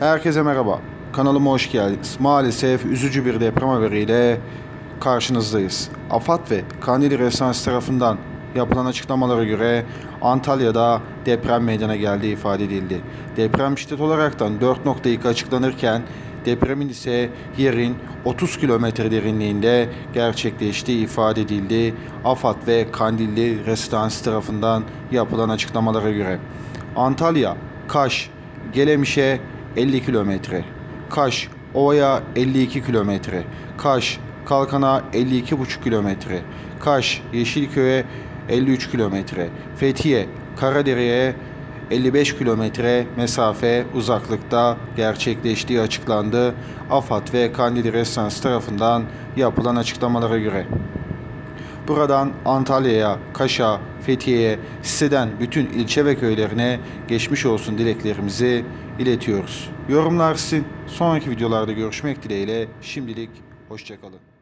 Herkese merhaba. Kanalıma hoş geldiniz. Maalesef üzücü bir deprem haberiyle karşınızdayız. AFAD ve Kandili Restansı tarafından yapılan açıklamalara göre Antalya'da deprem meydana geldiği ifade edildi. Deprem şiddet olaraktan 4.2 açıklanırken depremin ise yerin 30 kilometre derinliğinde gerçekleştiği ifade edildi. AFAD ve Kandilli Restansı tarafından yapılan açıklamalara göre. Antalya, Kaş, Gelemiş'e 50 kilometre. Kaş, Ova'ya 52 kilometre. Kaş, Kalkan'a 52,5 kilometre. Kaş, Yeşilköy'e 53 kilometre. Fethiye, Karadere'ye 55 kilometre mesafe uzaklıkta gerçekleştiği açıklandı. AFAD ve Kandili Restansı tarafından yapılan açıklamalara göre. Buradan Antalya'ya, Kaş'a, Fethiye'ye, siteden bütün ilçe ve köylerine geçmiş olsun dileklerimizi iletiyoruz. Yorumlar sizin. Sonraki videolarda görüşmek dileğiyle şimdilik hoşçakalın.